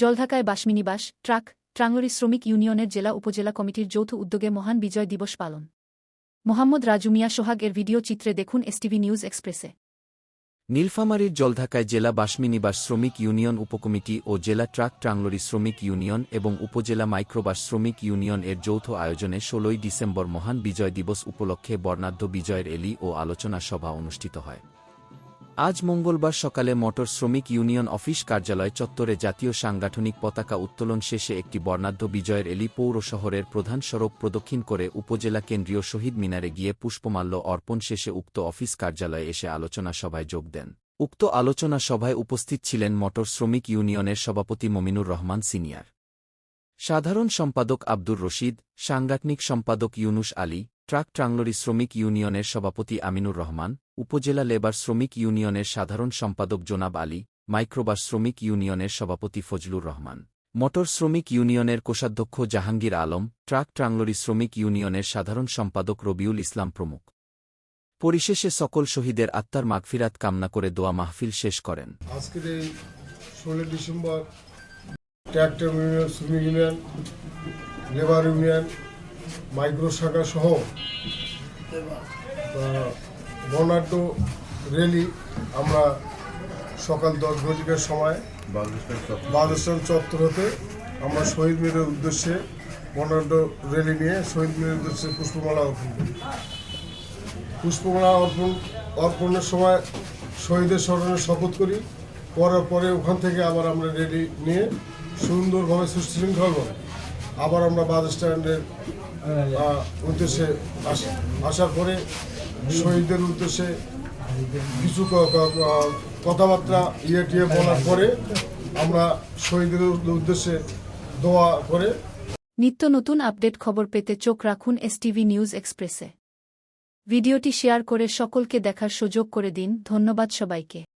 জলঢাকায় বাসমিনিবাস, truck ট্রাঙ্গরি শ্রমিক ইউনিয়নের জেলা উপজেলা কমিটির যৌথ উদ্যোগে মহান বিজয় দিবস পালন। মোহাম্মদ রাজু মিয়া সোহাগ এর ভিডিও চিত্রে দেখুন এসটিভি নিউজ এক্সপ্রেসে নীলফামারীর জলঢাকায় জেলা বাসমিনিবাস শ্রমিক ইউনিয়ন উপকমিটি ও জেলা ট্রাক ট্রাংলরি শ্রমিক ইউনিয়ন এবং উপজেলা মাইক্রোবাস শ্রমিক ইউনিয়ন এর যৌথ আয়োজনে ষোলোই ডিসেম্বর মহান বিজয় দিবস উপলক্ষে বর্ণাঢ্য বিজয়ের এলি ও আলোচনা সভা অনুষ্ঠিত হয়। আজ মঙ্গলবার সকালে মোটর শ্রমিক ইউনিয়ন অফিস কার্যালয় চত্বরে জাতীয় সাংগঠনিক পতাকা উত্তোলন শেষে একটি বর্ণাঢ্য বিজয়ের এলি পৌর শহরের প্রধান সড়ক প্রদক্ষিণ করে উপজেলা কেন্দ্রীয় শহীদ মিনারে গিয়ে পুষ্পমাল্য অর্পণ শেষে উক্ত অফিস কার্যালয়ে এসে আলোচনা সভায় যোগ দেন। উক্ত আলোচনা সভায় উপস্থিত ছিলেন মোটর শ্রমিক ইউনিয়নের সভাপতি মমিনুর রহমান সিনিয়র। সাধারণ সম্পাদক আব্দুর রশিদ, সাংগঠনিক সম্পাদক ইউনুস আলী ট্রাক ট্রাংলরি শ্রমিক ইউনিয়নের সভাপতি আমিনুর রহমান, উপজেলা লেবার শ্রমিক ইউনিয়নের সাধারণ সম্পাদক জোনাব আলী মাইক্রোবাস শ্রমিক ইউনিয়নের সভাপতি ফজলুর রহমান। মোটর শ্রমিক ইউনিয়নের কোষাধ্যক্ষ জাহাঙ্গীর আলম, ট্রাক ট্রাংলরি শ্রমিক ইউনিয়নের সাধারণ সম্পাদক রবিউল ইসলাম প্রমুখ। পরিশেষে সকল শহীদের আত্মার মাগফিরাত কামনা করে দোয়া মাহফিল শেষ করেন। আজকের এই ষোলোই ডিসেম্বর ট্র্যাক্টর ইউনিয়ন শ্রমিক ইউনিয়ন, লেবার ইউনিয়ন মাইক্রো শাখা সহ বর্ণাঢ্য র্যালি আমরা সকাল দশ ঘটিকার সময় বালুস্থান চত্বর। হতে আমরা শহীদ মিনারের উদ্দেশ্যে বর্ণাঢ্য র্যালি নিয়ে শহীদ মিনারের উদ্দেশ্যে পুষ্পমালা অর্পণ করি। পুষ্পমালা অর্পণ অর্পণের সময় শহীদের স্মরণে শপথ করি। পরে পরে ওখান থেকে আবার আমরা রেডি নিয়ে সুন্দরভাবে সুশৃঙ্খলভাবে আবার আমরা বাস স্ট্যান্ডের উদ্দেশ্যে আসি আসার পরে শহীদদের উদ্দেশ্যে কিছু কথাবার্তা ইয়ে টিয়ে বলার পরে আমরা শহীদের উদ্দেশ্যে দোয়া করে নিত্য নতুন আপডেট খবর পেতে চোখ রাখুন এসটিভি নিউজ এক্সপ্রেসে। ভিডিওটি শেয়ার করে সকলকে দেখার সুযোগ করে দিন। ধন্যবাদ সবাইকে।